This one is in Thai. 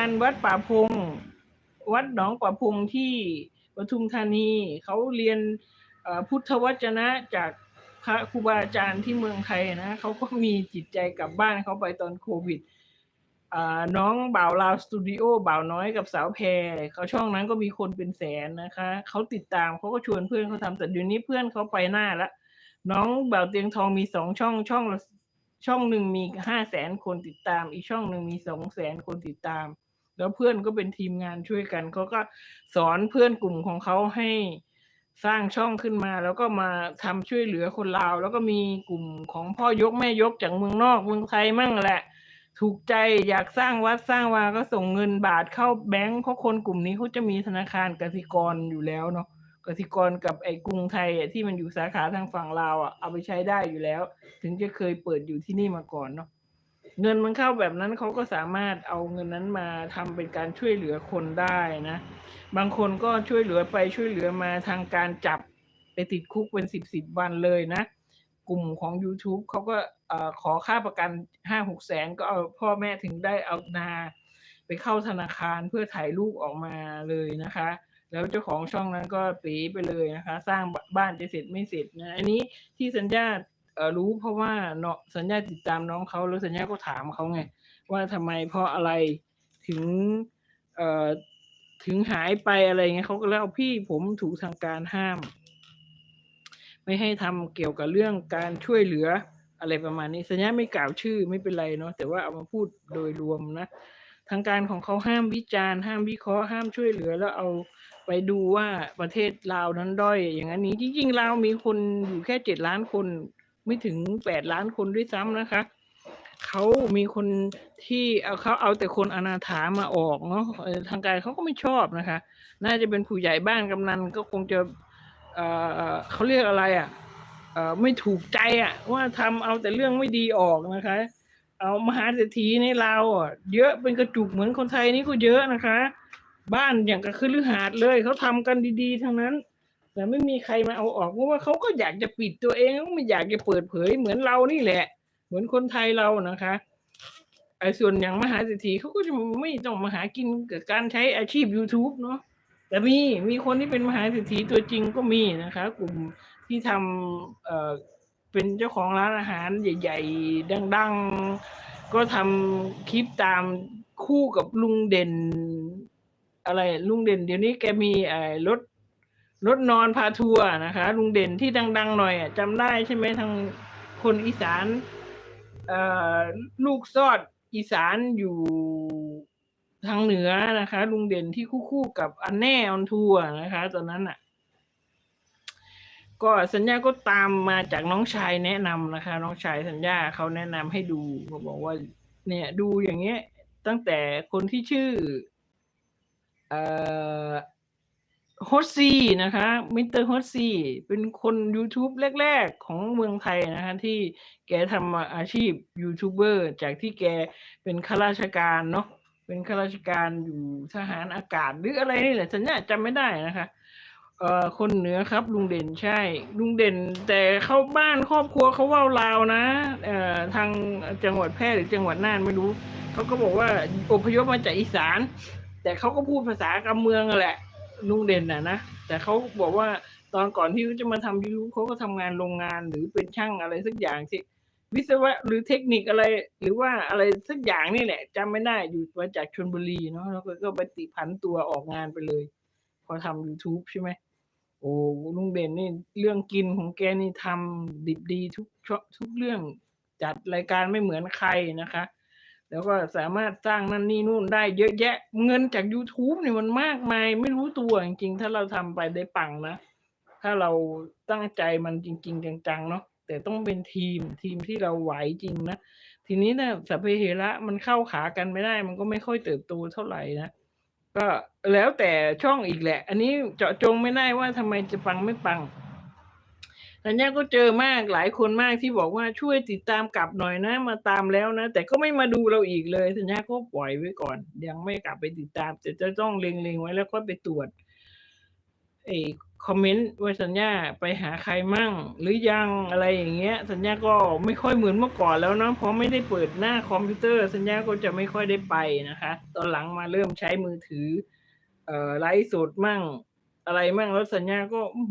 ารวัดป่าพงวัดหนองป่าพงที่ปทุมธานีเขาเรียนพุทธวจนะจากพระครูบาอาจารย์ที่เมืองไทยนะเขาก็มีจิตใจกลับบ้านเขาไปตอนโควิดน้องบ่าวลาวสตูดิโอบ่าวน้อยกับสาวแพรเขาช่องนั้นก็มีคนเป็นแสนนะคะเขาติดตามเขาก็ชวนเพื่อนเขาทำแต่เดี๋ยวนี้เพื่อนเขาไปหน้าละน้องบ่าวเตียงทองมีสองช่องช่องช่องหนึ่งมีห้าแสนคนติดตาม อีกช่องหนึ่งมีสองแสนคนติดตาม แล้วเพื่อนก็เป็นทีมงานช่วยกันเขาก็สอนเพื่อนกลุ่มของเขาให้สร้างช่องขึ้นมา แล้วก็มาทำช่วยเหลือคนลาว แล้วก็มีกลุ่มของพ่อยกแม่ยกจากเมืองนอกเมืองไทยมั่งแหละ ถูกใจอยากสร้างวัดสร้างวาก็ส่งเงินบาทเข้าแบงก์เพราะคนกลุ่มนี้เขาจะมีธนาคารกสิกรอยู่แล้วเนาะกสิกรกับไอ้กรุงไทยที่มันอยู่สาขาทางฝั่งลาวอะเอาไปใช้ได้อยู่แล้ว ถึงจะเคยเปิดอยู่ที่นี่มาก่อนเนาะ เงินมันเข้าแบบนั้นเขาก็สามารถเอาเงินนั้นมาทำเป็นการช่วยเหลือคนได้นะ บางคนก็ช่วยเหลือไปช่วยเหลือมาทางการจับไปติดคุกเป็นสิบสิบวันเลยนะ กลุ่มของ YouTube เขาก็ขอค่าประกันห้าหกแสนก็เอาพ่อแม่ถึงได้เอานาไปเข้าธนาคารเพื่อถ่ายรูปออกมาเลยนะคะ แล้วเจ้าของช่องนั้นก็ปีไปเลยนะคะ สร้างบบ้านจะเสร็จไม่เสร็จนะ อันนี้ที่สัญญา เออรู้เพราะว่าเนาะสัญญาติดตามน้องเขาแล้วสัญญาก็ถามเขาไง ว่าทำไมเพราะอะไรถึงเอ่อถึงหายไปอะไรเงี้ยเขาก็เล่าพี่ผมถูกทางการห้าม ไม่ให้ทำเกี่ยวกับเรื่องการช่วยเหลืออะไรประมาณนี้สัญญาไม่กล่าวชื่อไม่เป็นไรเนาะแต่ว่าเอามาพูดโดยรวมนะทางการของเขาห้ามวิจารณ์ ห้ามวิเคราะห์ห้ามช่วยเหลือ แล้วเอาไปดูว่าประเทศลาวนั้นด้อย อย่างนั้นนี้จริงๆลาวมีคนอยู่แค่เจ็ดล้านคน ไม่ถึงแปดล้านคนด้วยซ้ำนะคะเขามีคนที่เอาเขาเอาแต่คนอนาถามาออกเนาะทางการเขาก็ไม่ชอบนะคะ น่าจะเป็นผู้ใหญ่บ้านกำนันก็คงจะเเขาเรียกอะไรอะเอ่อไม่ถูกใจอะ ว่าทำเอาแต่เรื่องไม่ดีออกนะคะ เอามหาเศรษฐีในเราอะเยอะเป็นกระจุกเหมือนคนไทยนี่ก็เยอะนะคะ บ้านอย่างกับคือลือหาดเลยเขาทำกันดีๆทั้งนั้น แต่ไม่มีใครมาเอาออกเพราะว่าเขาก็อยากจะปิดตัวเองเขาไม่อยากจะเปิดเผยเหมือนเรานี่แหละ เหมือนคนไทยเรานะคะไอ้ส่วนอย่างมหาเศรษฐีเขาก็จะไม่ต้องมาหากินกับการใช้อาชีพ YouTube เนาะแต่มีมีคนที่เป็นมหาเศรษฐีตัวจริงก็มีนะคะ กลุ่มที่ทำเอ่อเป็นเจ้าของร้านอาหารใหญ่ ๆ ดัง ๆ ก็ทำคลิปตามคู่กับลุงเด่น อะไรลุงเด่น เดี๋ยวนี้แกมีเอ่อรถ รถนอนพาทัวร์นะคะ ลุงเด่นที่ดัง ๆ หน่อยอะจำได้ใช่ไหมทางคนอีสานเอ่อลูกซอดอีสานอยู่ทางเหนือนะคะ ลุงเด่นที่คู่ๆกับอันแน่ออนทัวร์นะคะ ตอนนั้นอะ ก็สัญญาก็ตามมาจากน้องชายแนะนำนะคะ น้องชายสัญญาเขาแนะนำให้ดูเขาบอกว่า เนี่ย ดูอย่างเงี้ย ตั้งแต่คนที่ชื่อ เอ่อ ฮอตซีนะคะมิสเตอร์ฮอตซีเป็นคน YouTube แรก ๆ ของเมืองไทยนะคะที่แกทำอาชีพยูทูบเบอร์จากที่แกเป็นข้าราชการเนาะเป็นข้าราชการอยู่ทหารอากาศหรืออะไรนี่แหละสัญญาจำไม่ได้นะคะเอ่อคนเหนือครับ ลุงเด่นใช่ ลุงเด่นแต่เข้าบ้านครอบครัวเขาว่าลาวนะเอ่อทางจังหวัดแพร่หรือจังหวัดน่านไม่รู้เขาก็บอกว่าอพยพมาจากอีสาน แต่เขาก็พูดภาษากำเมืองแหละ ลุงเด่นน่ะนะแต่เขาบอกว่าตอนก่อนที่เขาจะมาทำยูทูบเขาก็ทำงานโรงงานหรือเป็นช่างอะไรสักอย่างที่วิศวะหรือเทคนิคอะไร หรือว่าอะไรสักอย่างนี่แหละจำไม่ได้อยู่มาจากชลบุรีเนาะแล้วก็ไปติผันตัวออกงานไปเลย พอทำ YouTube ใช่ไหมโอ้ลุงเด่นนี่เรื่องกินของแกนี่ทำดิบดีทุกทุกเรื่องจัดรายการไม่เหมือนใครนะคะ แล้วก็สามารถสร้างนั่นนี่นู่นได้เยอะแยะ เงินจาก YouTube เนี่ยมันมากมาย ไม่รู้ตัวจริงๆ ถ้าเราทำไปได้ปังนะ ถ้าเราตั้งใจมันจริง ๆ จังๆเนาะแต่ต้องเป็นทีมทีมที่เราไหวจริงนะ ทีนี้นะสัพเพเหระมันเข้าขากันไม่ได้ มันก็ไม่ค่อยเติบโตเท่าไหร่นะก็แล้วแต่ช่องอีกแหละ อันนี้เจาะจงไม่ได้ว่าทำไมจะปังไม่ปัง สัญญาก็เจอมากหลายคนมากที่บอกว่าช่วยติดตามกลับหน่อยนะ มาตามแล้วนะ แต่ก็ไม่มาดูเราอีกเลยสัญญาก็ปล่อยไว้ก่อน ยังไม่กลับไปติดตาม แต่จะต้องเล็งๆไว้แล้วก็ไปตรวจไอ้คอมเมนต์ว่าสัญญาไปหาใครมั่ง หรือยังอะไรอย่างเงี้ย สัญญาก็ไม่ค่อยเหมือนเมื่อก่อนแล้วเนาะเพราะไม่ได้เปิดหน้าคอมพิวเตอร์ สัญญาก็จะไม่ค่อยได้ไปนะคะ ตอนหลังมาเริ่มใช้มือถือ เอ่อไลฟ์สดมั่ง อะไรมั่งแล้วสัญญาก็